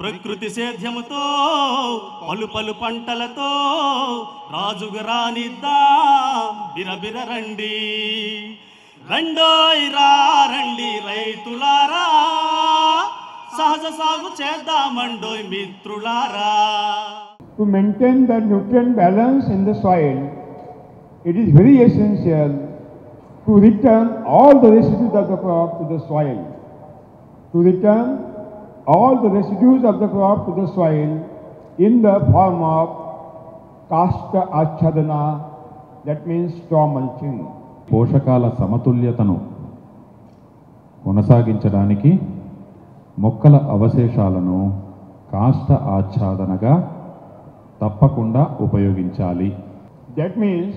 ప్రకృతి సేద్యముతో పలు పలు పంటలతో రాజుగా రానిద్దా బిరబిర రండి రండోయ్ రండి రైతులారా సహజ సాగు చేద్దామండోయ్ మిత్రులారా to maintain the nutrient balance in the soil it is very essential to return all the residues of the crop to the soil, to return all the residues of the crop to the soil in the form of kasta achadana, that means straw mulching. పోషకాల సమతుల్యతను కొనసాగించడానికి మొక్కల అవశేషాలను కాష్ట ఆచ్ఛాదనగా తప్పకుండా ఉపయోగించాలి That means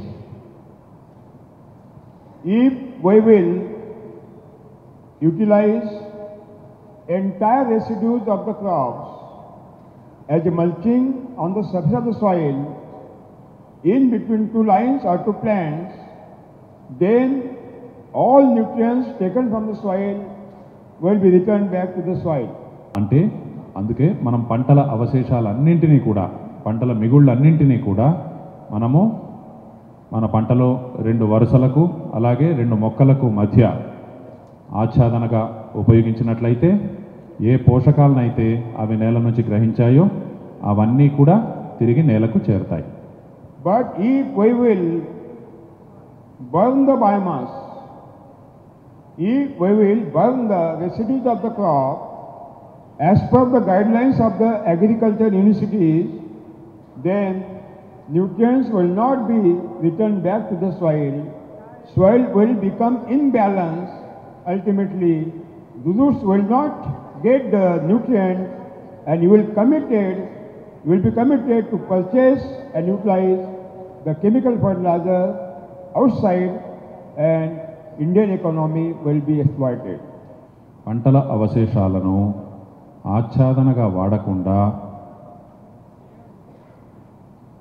if we will utilize entire residues of the crops as a mulching on the surface of the soil in between two lines or two plants, then all nutrients taken from the soil will be returned back to the soil. అంటే అందుకే మనం పంటల అవశేషాలన్నింటినీ కూడా పంటల మిగుళ్ళన్నింటినీ కూడా మనము మన పంటలో రెండు వరుసలకు అలాగే రెండు మొక్కలకు మధ్య ఆచ్ఛాదనగా ఉపయోగించినట్లయితే ఏ పోషకాలనైతే అవి నేల నుంచి గ్రహించాయో అవన్నీ కూడా తిరిగి నేలకు చేరుతాయి. బట్ ఈ కొయిల్ బర్న్ ద బయోమాస్ ఈ Koil burn the residues of the crop as per the guidelines of the agriculture universities then nutrients will not be return back to the soil soil will become imbalance ultimately the will not get the nutrient and you will committed, you will be committed to purchase and utilize the chemical fertilizer outside and Indian economy will be exploited. పంటల అవశేషాలను ఆచ్ఛాదనగా వాడకుండా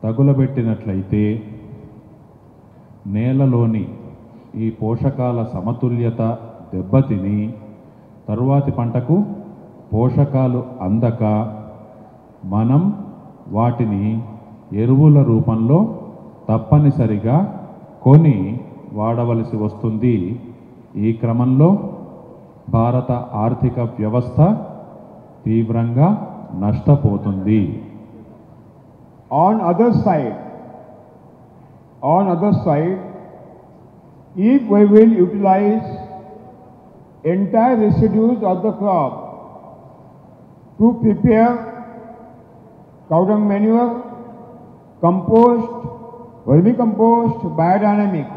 తగులబెట్టినట్లయితే నేలలోని ఈ పోషకాల సమతుల్యత దెబ్బతిని తరువాతి పంటకు పోషకాలు అందక మనం వాటిని ఎరువుల రూపంలో తప్పనిసరిగా కొని వాడవలసి వస్తుంది. ఈ క్రమంలో భారత ఆర్థిక వ్యవస్థ తీవ్రంగా నష్టపోతుంది. On other side on other side if we will utilize entire residues of the crop to prepare cow dung manure, compost, vermicompost, biodynamic,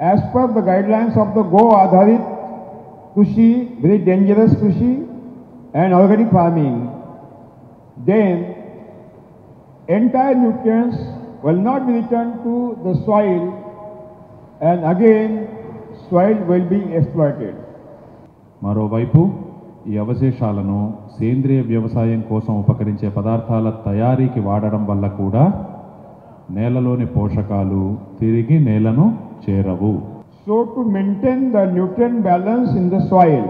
as per the guidelines of the Go Adharit Krushi, very dangerous Krushi and organic farming, then entire nutrients will not be returned to the soil. And again soil will be exploited మరోవైపు ఈ అవశేషాలను సేంద్రియ వ్యవసాయం కోసం ఉపకరించే పదార్థాల తయారీకి వాడడం వల్ల కూడా నేలలోని పోషకాలు తిరిగి నేలను చేరవు. So to maintain the nutrient balance in the soil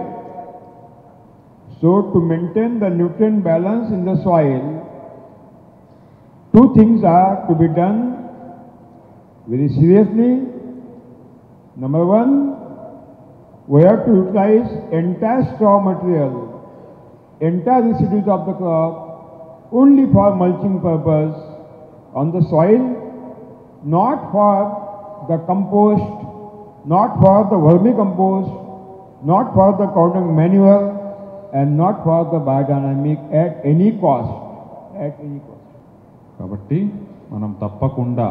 so to maintain the nutrient balance in the soil two things are to be done very seriously Number one, we have to utilize entire straw material, entire residues of the crop only for mulching purpose on the soil, not for the compost, not for the vermicompost, not for the cow dung manure, and not for the biodynamic at any cost. At any cost. కాబట్టి మనం తప్పకుండా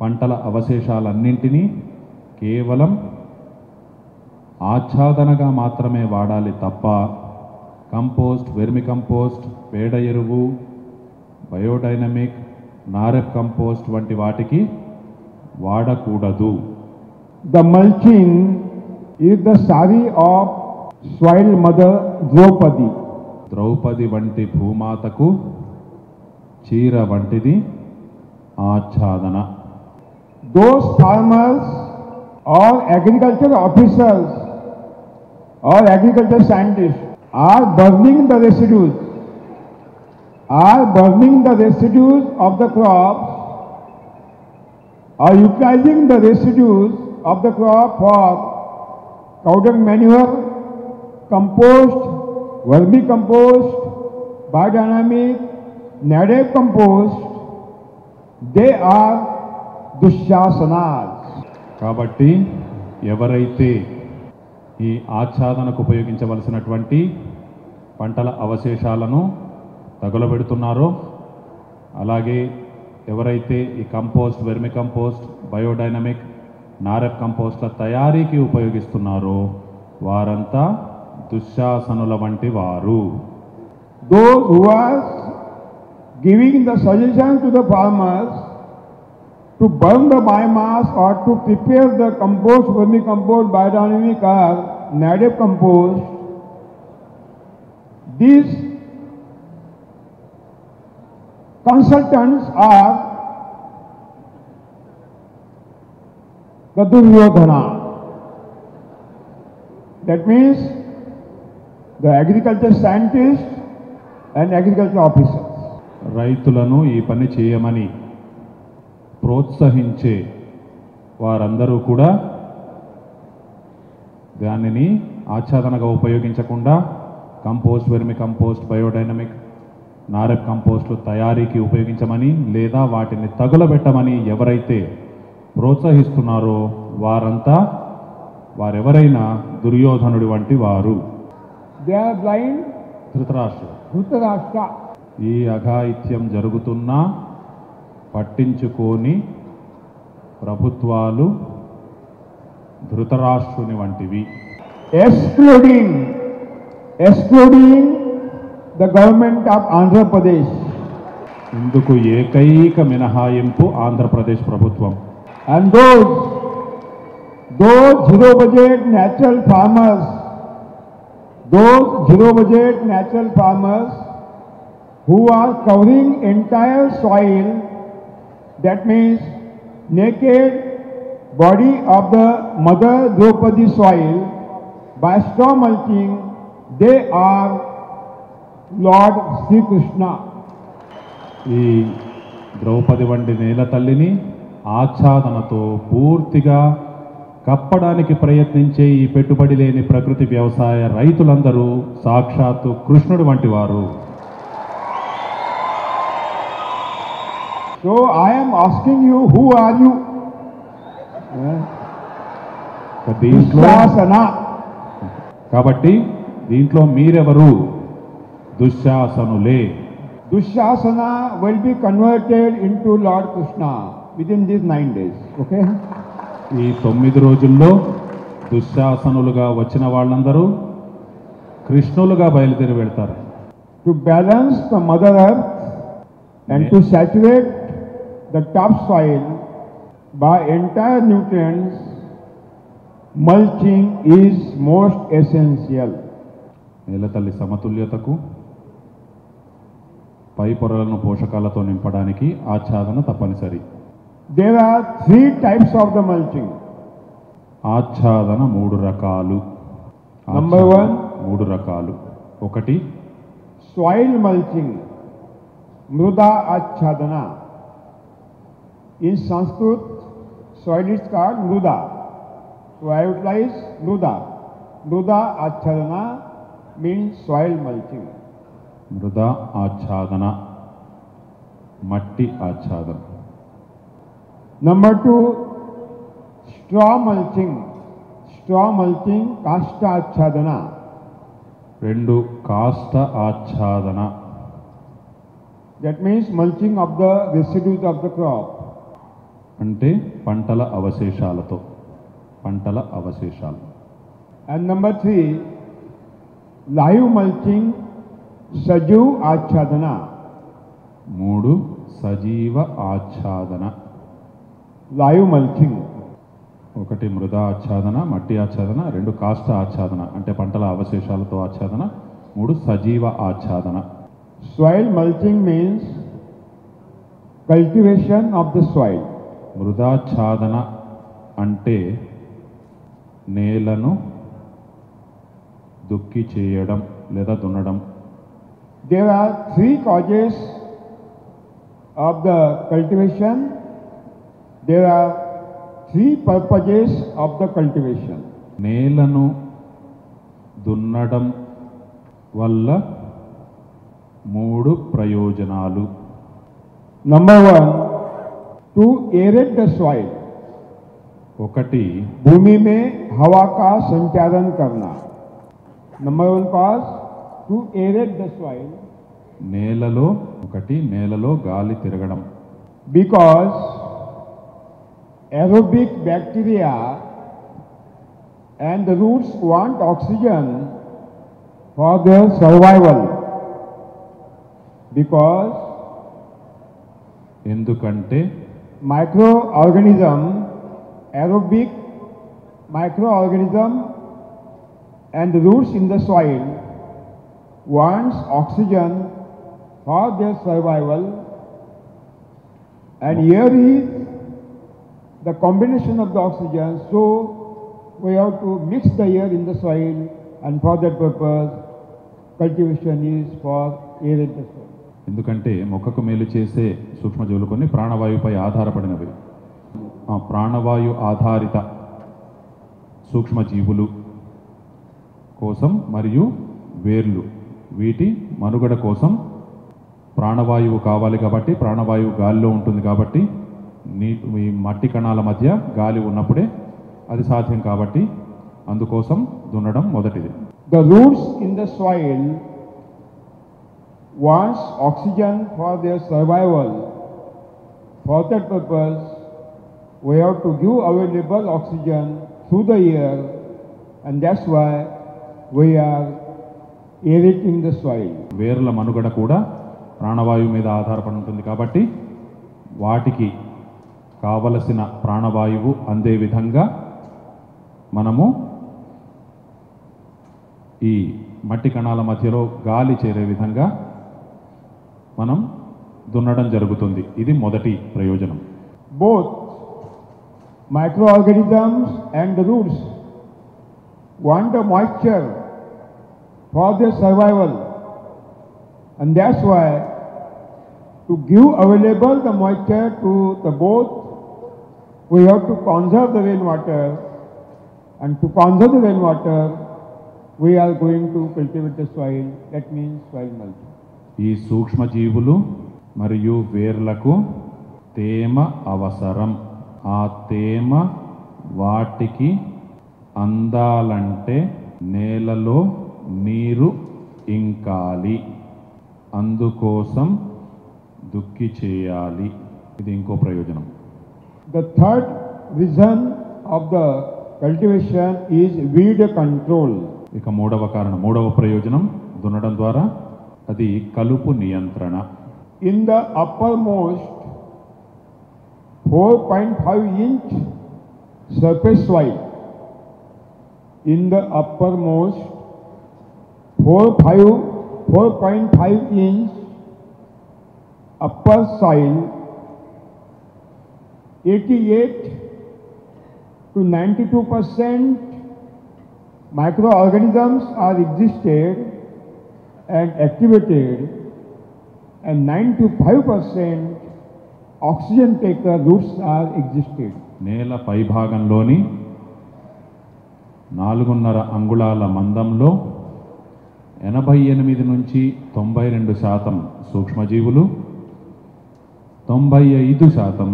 పంటల అవశేషాలన్నింటినీ కేవలం ఆచ్ఛాదనగా మాత్రమే వాడాలి తప్ప compost vermi compost పేడ ఎరువు బయోడైనమిక్ నారెప్ కంపోస్ట్ వంటి వాటికి వాడకూడదు The mulching is the sari of soil mother Draupadi. Draupadi వంటి భూమాతకు చీర వంటిది ఆచ్ఛాదన Those farmers or agriculture officers all agriculture scientists are burning the residues, are burning the residues of the crops, are utilizing the residues of the crop for dung manure, compost, vermicompost, biodynamic, native compost, they are dushasanas. కాబట్టి ఎవరైతే ఈ ఆచ్ఛాదనకు ఉపయోగించవలసినటువంటి పంటల అవశేషాలను తగులబెడుతున్నారో అలాగే ఎవరైతే ఈ compost vermi compost biodynamic నారక్ కంపోస్ట్ల తయారీకి ఉపయోగిస్తున్నారో వారంతా దుశ్శాసనుల వంటి వారు. Those giving are the suggestion to the farmers to burn the biomass or to prepare the compost, vermicompost, biodynamic or native compost, these consultants are the Duryodhana. That means the agriculture scientists and agriculture officers. రైతులను ఈ పని చేయమని ప్రోత్సహించే వారందరూ కూడా దానిని ఆచ్ఛాదనగా ఉపయోగించకుండా కంపోస్ట్ వెర్మి కంపోస్ట్ బయోడైనమిక్ నారెప్ కంపోస్ట్లు తయారీకి ఉపయోగించమని లేదా వాటిని తగులబెట్టమని ఎవరైతే ప్రోత్సహిస్తున్నారో వారంతా వారెవరైనా దుర్యోధనుడి వంటి వారు. Dhritarashtra. ఈ అఘాయిత్యం జరుగుతున్నా పట్టించుకొని ప్రభుత్వాలు ధృతరాష్ట్రుని వంటివి. Excluding excluding the government of Andhra Pradesh ఇందుకు ఏకైక మినహాయింపు ఆంధ్రప్రదేశ్ ప్రభుత్వం. And those those zero budget natural farmers those zero budget natural farmers who are covering entire soil that means naked body of the mother Draupadi soil by straw mulching, they are Lord Sri Krishna. ఈ ద్రౌపది వంటి నేల తల్లిని ఆచ్ఛాదనతో పూర్తిగా కప్పడానికి ప్రయత్నించే ఈ పెట్టుబడి లేని ప్రకృతి వ్యవసాయ రైతులందరూ సాక్షాత్తు కృష్ణుడు వంటి వారు so I'm asking you who are you Dushasana కాబట్టి దీంట్లో మీరెవరు? దుశ్శాసనులే. Dushasana will be converted into lord Krishna within these nine days okay ఈ తొమ్మిది రోజుల్లో దుశ్శాసనులుగా వచ్చిన వాళ్ళందరూ కృష్ణులుగా బయలుదేరి వెళ్తారు. To balance the mother and to saturate the topsoil by entire nutrients, mulching is most essential. నేలతల్లి సమతుల్యతకు పై పొరలను పోషకాలతో నింపడానికి ఆచ్ఛాదన తప్పనిసరి There are three types of the mulching. ఆచ్ఛాదన మూడు రకాలు Number ఆచ్ఛాదన one. మూడు రకాలు ఒకటి Soil mulching, Mruda Achadana. In Sanskrit, soil is called Mruda. So I utilize Mruda. Mruda Achadana means soil mulching. మృద ఆచ్ఛాదన మట్టి ఆచ్ఛాదన Number two, straw mulching. Straw mulching, Kasta Achadana. రెండు కాష్ట ఆచ్ఛాదన That means mulching of the residues of the crop. అంటే పంటల అవశేషాలతో. పంటల అవశేషాలు. And number three live mulching Sajeev ఆచ్ఛాదన. మూడు సజీవ ఆచ్ఛాదన. లైవ్ మల్చింగ్ ఒకటి మృదా ఆచ్ఛాదన మట్టి ఆచ్ఛాదన రెండు కాస్త ఆచ్ఛాదన అంటే పంటల అవశేషాలతో ఆచ్ఛాదన. మూడు సజీవ ఆచ్ఛాదన. Soil mulching means cultivation of the soil మృదాచ్ఛాదన అంటే నేలను దుక్కి చేయడం లేదా దున్నడం. There are three causes of the cultivation there are three purposes of the cultivation నేలను దున్నడం వల్ల మూడు ప్రయోజనాలు. Number one to aerate the soil. ఒకటి भूमि में हवा का संचालन करना number one cause to aerate the soil నేలలో ఒకటి నేలలో గాలి తిరగడం because aerobic bacteria and the roots want oxygen for their survival because ఎందుకంటే microorganism aerobic microorganism and roots in the soil wants oxygen for their survival. And here is the combination of the oxygen. So we have to mix the air in the soil and for that purpose cultivation is for aerate the soil ఎందుకంటే మొక్కకు మేలు చేసే సూక్ష్మజీవులు కొన్ని ప్రాణవాయువుపై ఆధారపడినవి. ఆ ప్రాణవాయు ఆధారిత సూక్ష్మజీవులు కోసం మరియు వేర్లు. వీటి మనుగడ కోసం ప్రాణవాయువు కావాలి కాబట్టి ప్రాణవాయువు గాలిలో ఉంటుంది కాబట్టి నీ ఈ మట్టి కణాల మధ్య గాలి ఉన్నప్పుడే అది సాధ్యం కాబట్టి అందుకోసం దున్నడం మొదటిది. The roots in the soil wants oxygen for their survival. For that purpose, we have to give available oxygen through the air and that's why we are aerating the soil. వేర్ల మనుగడ కూడా ప్రాణవాయువు మీద ఆధారపడి ఉంటుంది కాబట్టి వాటికి కావలసిన ప్రాణవాయువు అందే విధంగా మనము ఈ మట్టి కణాల మధ్యలో గాలి చేరే విధంగా మనం దున్నడం జరుగుతుంది. ఇది మొదటి ప్రయోజనం. Both microorganisms and roots want moisture for the survival and that's why to give available the moisture to the both we have to conserve the rain water and to conserve the rain water we are going to cultivate the soil that means soil multi ఈ సూక్ష్మజీవులు మరియు వేర్లకు తేమ అవసరం. ఆ తేమ వాటికి అందాలంటే నేలలో నీరు ఇంకాలి. అందుకోసం దుక్కి చేయాలి. ఇది ఇంకో ప్రయోజనం. The third reason of the cultivation is weed control. ఇక మూడవ కారణం మూడవ ప్రయోజనం దున్నడం ద్వారా అది కలుపు నియంత్రణ In the uppermost 4.5 inch surface soil, in the uppermost 4.5 4.5 inch upper soil, 88 to 92 percent microorganisms are existed and activated and 9 to 5 percent oxygen taker roots are existed. నేల పైభాగంలోని నాలుగున్నర అంగుళాల మందంలో ఎనభై ఎనిమిది నుంచి తొంభై రెండు శాతం సూక్ష్మజీవులు తొంభై ఐదు శాతం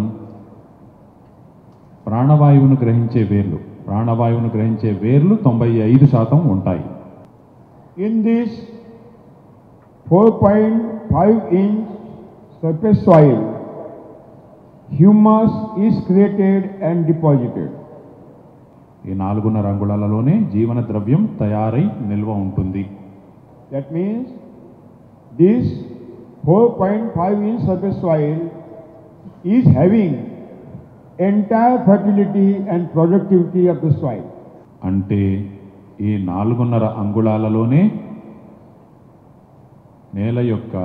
ప్రాణవాయువును గ్రహించే వేర్లు ప్రాణవాయువును గ్రహించే వేర్లు తొంభై ఐదు శాతం ఉంటాయి In this 4.5 inch surface soil, humus is created and deposited. ఈ నాలుగున్నర అంగుళాలలోనే జీవన ద్రవ్యం తయారై నిల్వ ఉంటుంది That means this 4.5 inch surface soil is having entire fertility and productivity of the soil. అంటే ఈ నాలుగున్నర అంగుళాలలోనే నేల యొక్క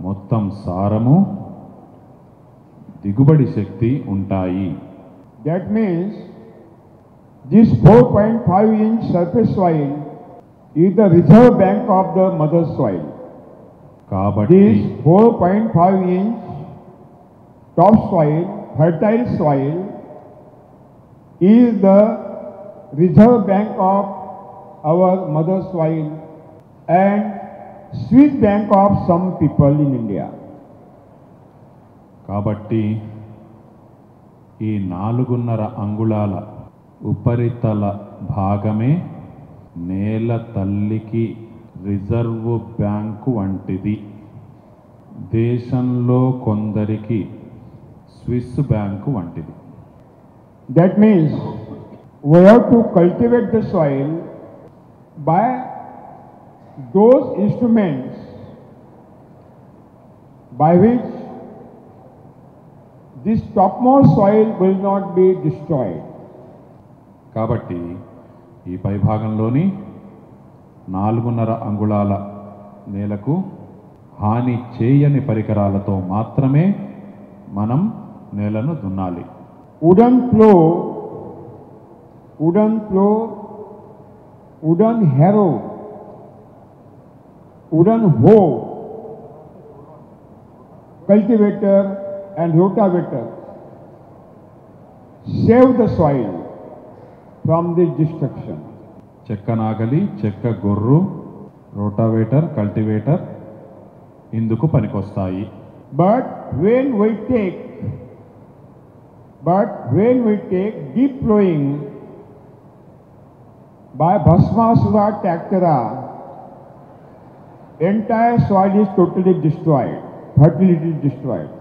మొత్తం సారము దిగుబడి శక్తి ఉంటాయి That means this 4.5 inch surface soil is the reserve bank of the mother soil. కాబట్టి This 4.5 inch topsoil, fertile soil, is the reserve bank of our mother soil and sweet bank of some people in India కాబట్టి ఈ నాలుగున్నర అంగుళాల ఉపరితల భాగమే నేల తల్లికి reserve bank వంటిది. దేశంలో కొందరికి స్విస్ బ్యాంకు వంటిది. That means we cultivate the soil by those instruments by which this topmost soil will not be destroyed. కాబట్టి ఈ పైభాగంలోని నాలుగున్నర అంగుళాల నేలకు హాని చేయని పరికరాలతో మాత్రమే మనం నేలను దున్నాలి Wooden plow, wooden plow, wooden harrow, wooden hoe, cultivator and rotavator save the soil from this destruction. చెక్క నాగలి చెక్క గొర్రు రోటావేటర్ కల్టివేటర్ ఇందుకు పనికొస్తాయి But when we take, but when we take deep plowing by Bhasmasura Tractora, entire soil is totally destroyed fertility destroyed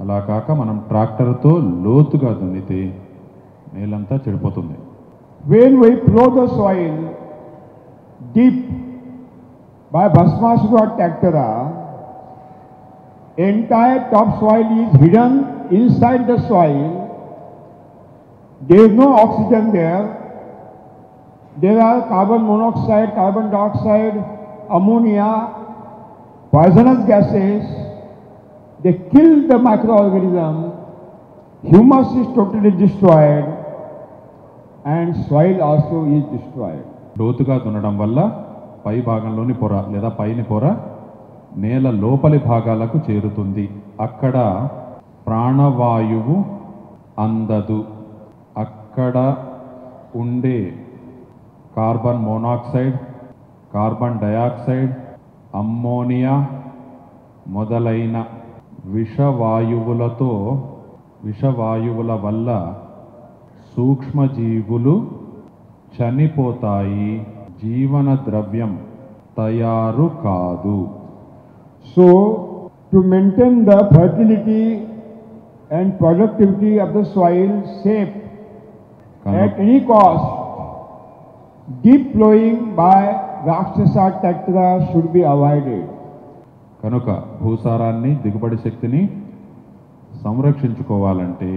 అలా కాక మనం ట్రాక్టర్తో లోతుగా దున్నితే నేలంతా చెడిపోతుంది. When we plough the soil deep by భస్మాస్ tractor entire top soil is hidden inside the soil there no oxygen there there are carbon monoxide carbon dioxide ammonia, poisonous gases. They kill the microorganism. Humus is totally destroyed and soil also is destroyed. లోతుగా దున్నడం వల్ల పై భాగంలోని పొర లేదా పైని పొర నేల లోపలి భాగాలకు చేరుతుంది అక్కడ ప్రాణవాయువు అందదు అక్కడ ఉండే carbon monoxide carbon dioxide ammonia మొదలైన విషవాయువులతో విషవాయువుల వల్ల సూక్ష్మజీవులు చనిపోతాయి. జీవన ద్రవ్యం తయారు కాదు. So to maintain the fertility and productivity of the soil safe at any cost deep ploughing by రాక్షస అట్టగా షుడ్ బి అవాయిడెడ్ కనుక భూసారాన్ని దిగుబడి శక్తిని సంరక్షించుకోవాలంటే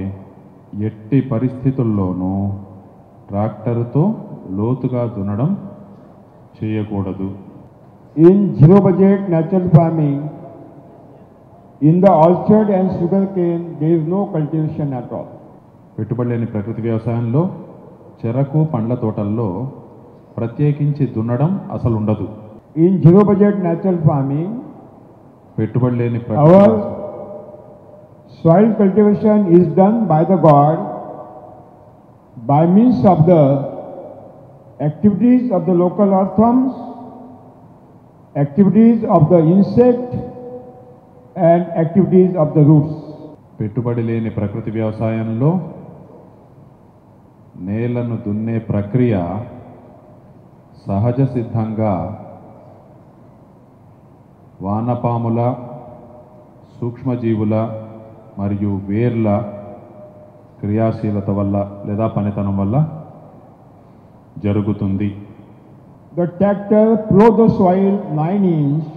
ఎట్టి పరిస్థితుల్లోనూ ట్రాక్టర్తో లోతుగా దున్నడం చేయకూడదు. In zero budget natural farming in the orchard and sugarcane there no cultivation at all పెట్టుబడి లేని ప్రకృతి వ్యవసాయంలో చెరకు పండ్ల తోటల్లో ప్రత్యేకించి దున్నడం అసలు ఉండదు. ఈయన జీరో బడ్జెట్ న్యాచురల్ ఫార్మింగ్ పెట్టుబడి లేని soil cultivation is done by the god by means of the activities of the local earthworms activities of the insect and activities of the roots పెట్టుబడి లేని ప్రకృతి వ్యవసాయంలో నేలను దున్నే ప్రక్రియ సహజ సిద్ధంగా వానపాముల సూక్ష్మజీవుల మరియు వేర్ల క్రియాశీలత వల్ల లేదా పనితనం వల్ల జరుగుతుంది. The tractor plough the soil nine inch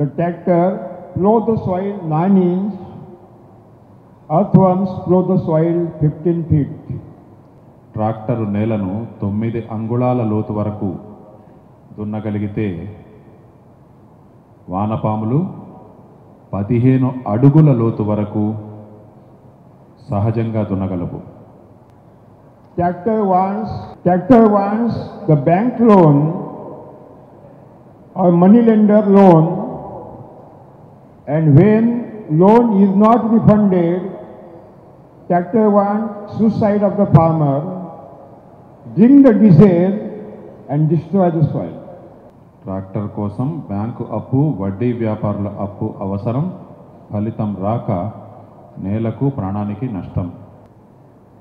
the tractor plough the soil nine inch earthworms plough the soil fifteen feet tractor నేలను తొమ్మిది అంగుళాల లోతు వరకు దున్నగలిగితే వానపాములు పదిహేను అడుగుల లోతు వరకు సహజంగా దున్నగలవు. Tractor wants tractor wants the bank loan or money lender loan and when loan is not refunded tractor want suicide of the farmer drink the diesel and destroy the soil. Tractor కోసం bank అప్పు వడ్డీ వ్యాపారుల అప్పు అవసరం ఫలితం రాక నేలకు ప్రాణానికి నష్టం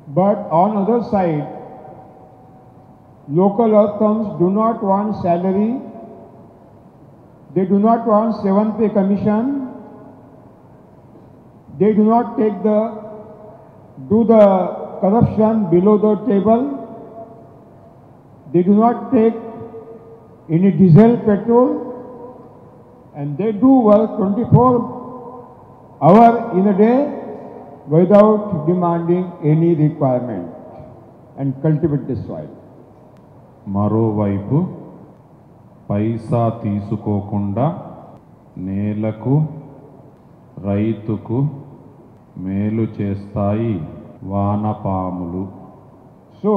But on other side, local earthworms do not want salary, they do not want seven pay commission, they do not take the, do the corruption below the table, they do not take any diesel petrol, and they do work 24 hour in a day without demanding any requirement and cultivate the soil. మరోవైపు పైసా తీసుకోకుండా నేలకు రైతుకు మేలు చేస్తాయి వానపాములు So,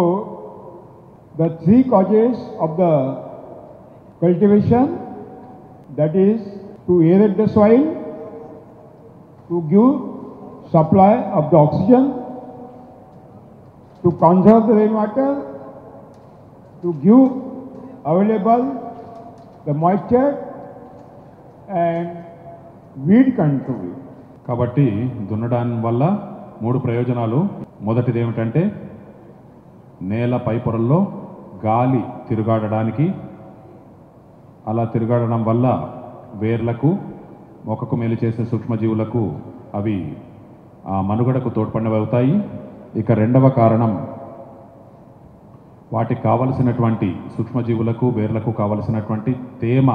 the three causes of the cultivation that is to aerate the soil, to give supply of the oxygen, to conserve the rainwater, to give available the moisture and weed control. కాబట్టి దున్నడం వల్ల మూడు ప్రయోజనాలు మొదటిది ఏమిటంటే నేల పై పొరల్లో గాలి తిరుగాడడానికి అలా తిరుగాడడం వల్ల వేర్లకు మొక్కకు మేలు చేసే సూక్ష్మజీవులకు అవి ఆ మనుగడకు తోడ్పడినవి ఇక రెండవ కారణం వాటికి కావలసినటువంటి సూక్ష్మజీవులకు వేర్లకు కావలసినటువంటి తేమ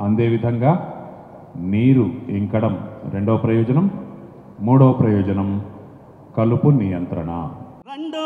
అందే విధంగా నీరు ఇంకడం రెండవ ప్రయోజనం. మూడవ ప్రయోజనం కలుపు నియంత్రణ. రండోయ్